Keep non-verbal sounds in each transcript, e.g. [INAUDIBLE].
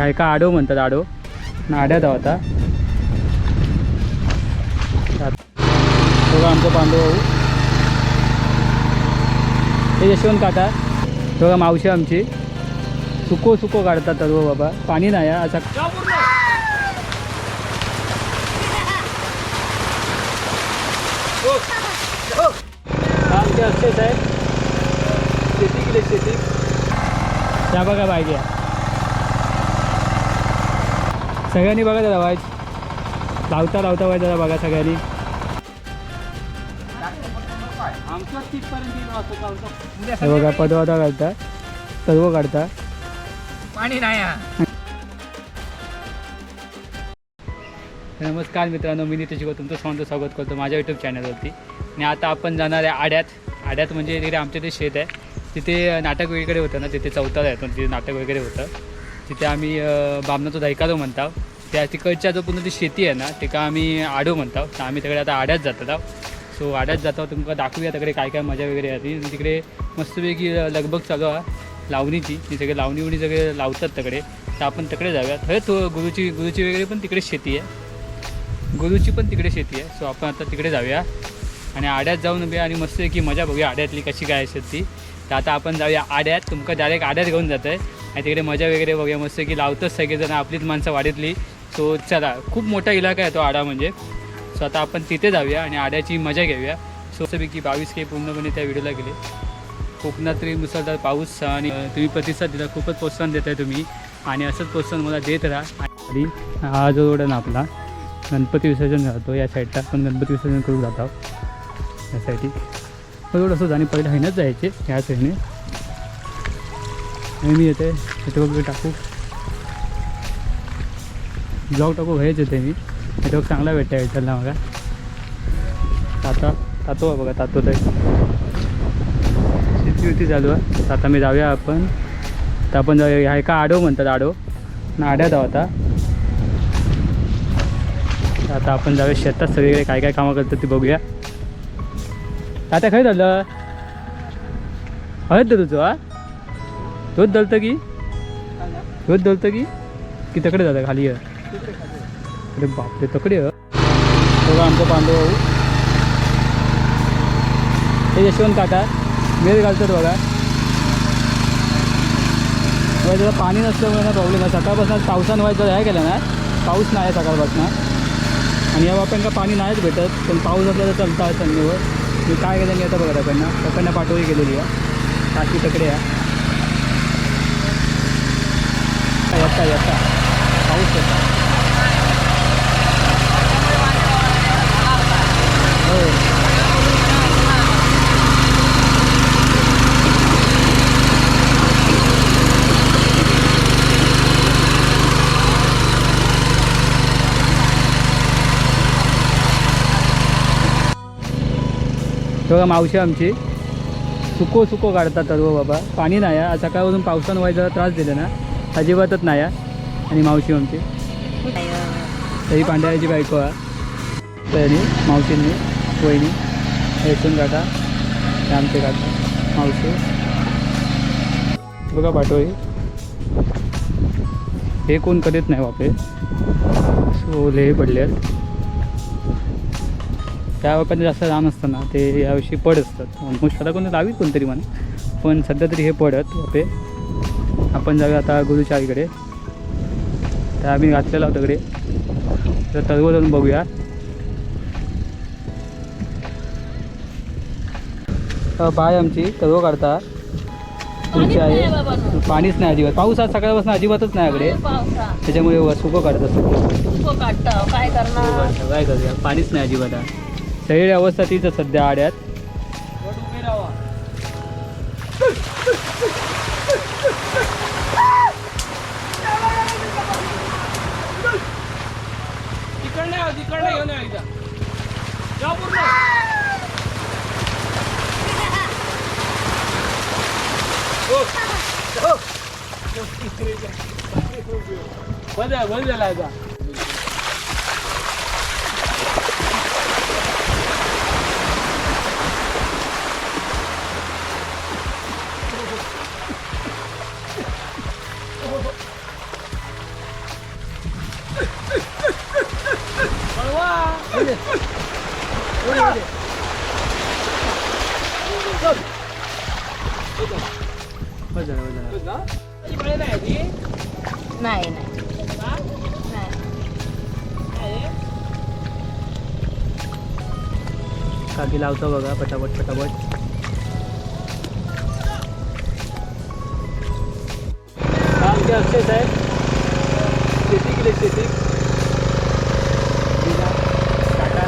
आहे का आडो म्हणतात आडो? नाड्यात होता बघा आमचं पांडव भाऊ हे यशवंत काटा बघा मावशी आमची. सुको सुको काढतात सर्व हो बाबा. पाणी नाही आहे असा. आमचे अक्षय साहेब. शेती केली शेती. त्या बघा पाहिजे सगळ्यांनी बघा जरा वाईट. लावता लावता वाईट जरा बघा सगळ्यांनी. हे बघा पदवाता काढता. सर्व काढता. पाणी नाही. नमस्कार मित्रांनो मी नितेश गो तुमचं स्वागत स्वागत करतो माझ्या यूट्यूब चॅनलवरती आणि आता आपण जाणार आहे आड्यात. आड्यात म्हणजे तिकडे आमच्या ते शेत आहे. तिथे नाटक वगैरे होतं ना तिथे चौथाला येतो तिथे नाटक वगैरे होतं. तिथे आम्ही अं, बामणाचं म्हणता म्हणतो त्या तिकडच्या जो पूर्ण ती शेती आहे ना तिका आम्ही आडो म्हणतो तर आम्ही तिकडे आता आड्यात जातात आहोत सो आड्यात जातो तुमका दाखवूया तिकडे काय काय मजा वगैरे येते. तिकडे मस्तपैकी लगभग लगबग चालू आहे लावणीची. ती सगळे लावणी उणी सगळे लावतात तिकडे. तर आपण तिकडे जाऊया. थंय तो गुरुची गुरुची वगैरे पण तिकडे शेती आहे. गुरुची पण तिकडे शेती आहे. सो आपण आता तिकडे जाऊया. आणि आड्यात जाऊन बघूया आणि मस्त की मजा बघूया आड्यातली कशी काय असेल ती तर आता आपण जाऊया आड्यात. तुमका डायरेक्ट आड्यात घेऊन जात आहे आणि तिकडे मजा वगैरे बघूया मस्त की लावतच सगळेजण आपलीच माणसं वाढीतली सो चला खूप मोठा इलाका आहे तो आडा म्हणजे. सो आता आपण तिथे जाऊया आणि आड्याची मजा घेऊया. सो की बावीस के पूर्णपणे त्या व्हिडिओला गेले. कोकणात तरी मुसळधार पाऊस आणि तुम्ही प्रतिसाद दिला. खूपच प्रोत्साहन देत आहे तुम्ही. आणि असंच प्रोत्साहन मला देत राहा. आणि हा जो रोड आहे ना आपला गणपती विसर्जन जातो. या साईडला आपण गणपती विसर्जन करून जातो यासाठी रोड असं आणि पहिले हायनच जायचे ह्या साईडने आणि मी येते इथे वगैरे टाकू. ब्लॉग टाकू घ्यायच येते मी. नेटवर्क चांगला भेटतं त्यांना मला ताता तातो आहे बघा तातो तर शेती होती चालू आहे. आता मी जाऊया आपण. तर आपण जाऊया ह्या एका आडो म्हणतात आडो? ना आड्यात आहोत आता. आता आपण जाऊया शेतात सगळीकडे काय काय कामं करतात ते बघूया. आता खंय झालं? हळद तुझं हा? तोच दलतं की? तोच दलतं की? की तकडे जातं खाली अरे बापरे तकडे बघा आमचं पांडव भाऊ. हे यशवंत काका वेळ घालतात बघा. बघा त्याला पाणी नसल्यामुळे ना प्रॉब्लेम आहे. सकाळपासून पावसानं व्हायचं हे केलं ना. पाऊस नाही आहे सकाळपासून. आणि या बापांना पाणी नाहीच भेटत. पण पाऊस असला तर चालतं संडेवर मी काय केलं मी आता बघा त्यांना त्यांना पाठवली गेलेली आहे. टाकी तकडे आहे. येता येता पाऊस येता हो. बघा मावशी आमची. सुको सुको काढतात सर्व हो बाबा. पाणी नाही आहे. सकाळपासून पावसानं व्हायचा त्रास दिला ना. अजिबातच नाही आहे. आणि मावशी आमची. तरी पांढऱ्याची बायको आहे. तरी मावशींनी वहिनी यशवंत काका आमचे काका मावशी. बघा पाठोळी हे कोण करीत नाही बापे सो हे पडले आहेत त्या लोकांनी जास्त रान असतं ना ते याविषयी पड असतात. ऑलमोस्ट आता कोणी लावीत कोणतरी म्हणा. पण सध्या तरी हे पडत होते आपण जाऊया आता गुरुच्या आईकडे. त्या आम्ही घातलेला होता तिकडे. तर सर्व जाऊन बघूया. बाय आमची. सर्व काढता. गुरुची आहे पाणीच नाही अजिबात. पाऊस आज सकाळपासून अजिबातच नाही इकडे. त्याच्यामुळे सुकं काढत. असतो काय करणार? काय करूया पाणीच नाही अजिबात आहे. सगळी अवस्था तीच सध्या आड्यात. तिकडनं तिकडनं घेऊन या जा हो. हो. बंद आहे, बंद झाला आता बस झालं बस झालं ती पळेल आहे ती. नाही नाही नाही. काकी लावतो बघा पटापट पटापट हा आमचे अक्षय साहेब शेती केली शेती दिला, टाटा.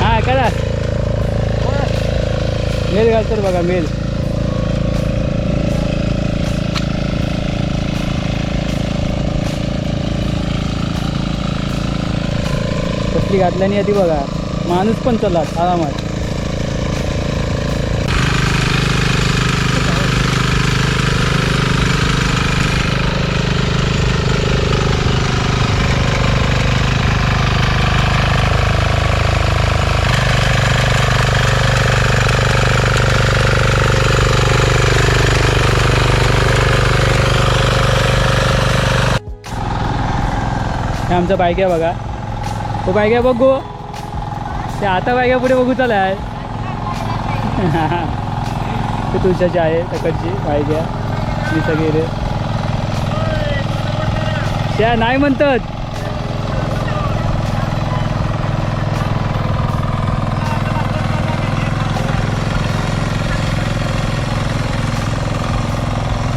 हा करा मेल घालतो बघा मेल. कसली घातल्याने आधी बघा माणूस पण चला आरामात. आमच्या बायक्या बघा. तो बायक्या बघू. ते आता बायक्या पुढे बघू चला [LAUGHS] आहे ते तुळशाची आहे तकडची बायक्या. मी सगळे त्या नाही म्हणतात.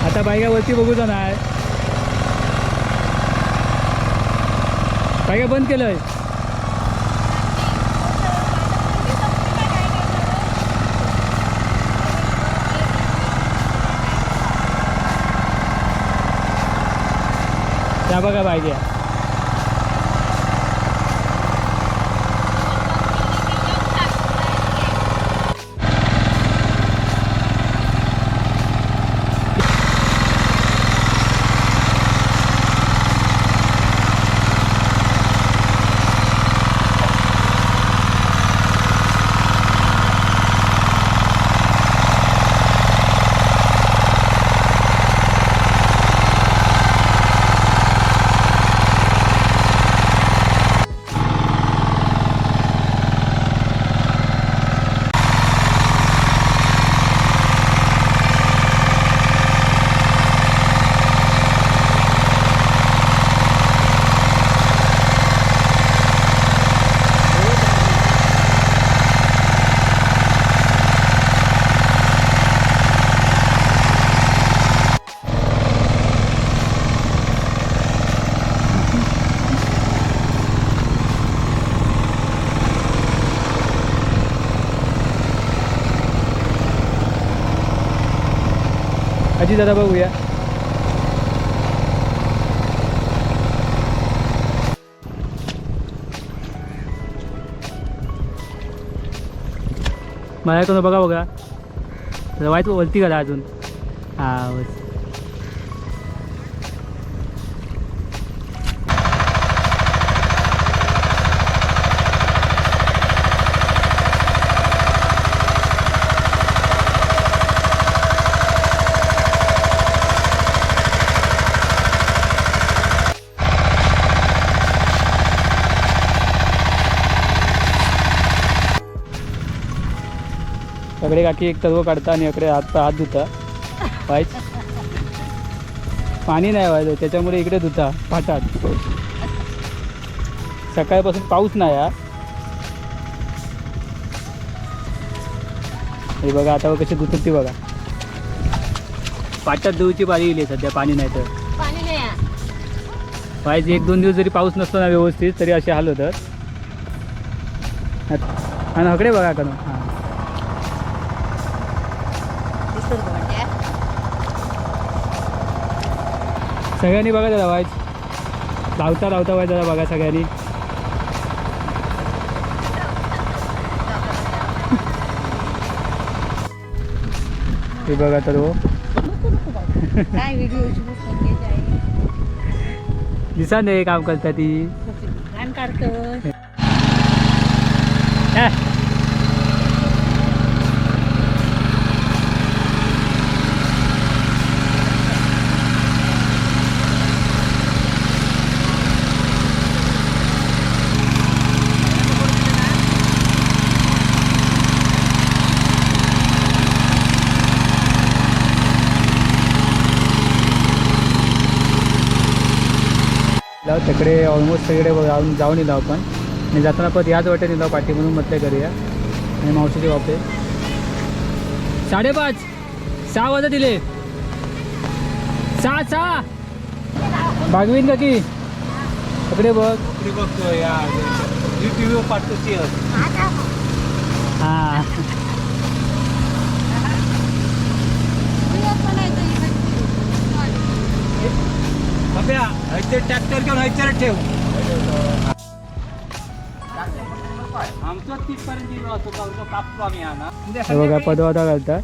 आता बाईकावरती बघू काय काय बंद आहे त्या बघा पाहिजे जरा बघूया. मला कोण बघा. बघा वाईट वरती करा अजून. हा बस. सगळे काकी एक तर्व काढता आणि इकडे हात हात धुता. वाईट पाणी नाही व्हायचं त्याच्यामुळे इकडे धुता पाटात सकाळपासून पाऊस नाही हा. हे बघा आता कशी धुतात ती बघा. पाटात धुवची पाळी येईल सध्या पाणी नाही तर. वाईज एक दोन दिवस जरी पाऊस नसतो ना व्यवस्थित तरी असे हाल होतात. आणि हकडे बघा का हां दिसतं का म्हणजे? सगळ्यांनी बघा जरा वाईज लावता लावता वाईज जरा बघा सगळ्यांनी. हे बघा तर हो. दिसा नाही काम करता ती. काढतं तिकडे ऑलमोस्ट सगळे जाऊन जाऊन येलो आपण. आणि जाताना परत याच वाटे नेलो पाठी म्हणून म्हटलं करूया. आणि मावशीचे वापे साडेपाच. सहा वाजता दिले सहा सहा. बागवीन का की तिकडे बघ बघतो या. हां. बघ्या हयते ट्रॅक्टर घेऊन हयचर ठेव. आमचं तिथपर्यंत गेलो असतो तो कापतो आम्ही हा ना. बघा पदवादा घालता?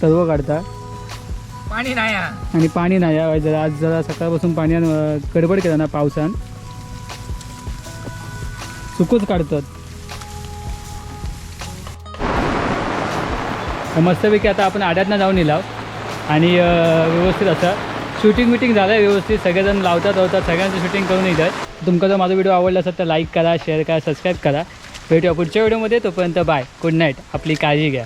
सर्व काढता? पाणी नाही आणि पाणी नाही जरा आज जरा सकाळपासून पाण्यान अं, गडबड केला ना पावसान. सुकूच काढतात. मस्तपैकी आता आपण आड्यातनं जाऊन येला आणि व्यवस्थित असं शूटिंग मिटिंग झालं आहे व्यवस्थित सगळेजण लावतात लावतात सगळ्यांचं शूटिंग करून येतात. तुमचा जर माझा व्हिडिओ आवडला असेल तर लाईक करा शेअर करा सबस्क्राईब करा. भेटूया पुढच्या व्हिडिओमध्ये तोपर्यंत बाय. Good night. आपली काळजी घ्या.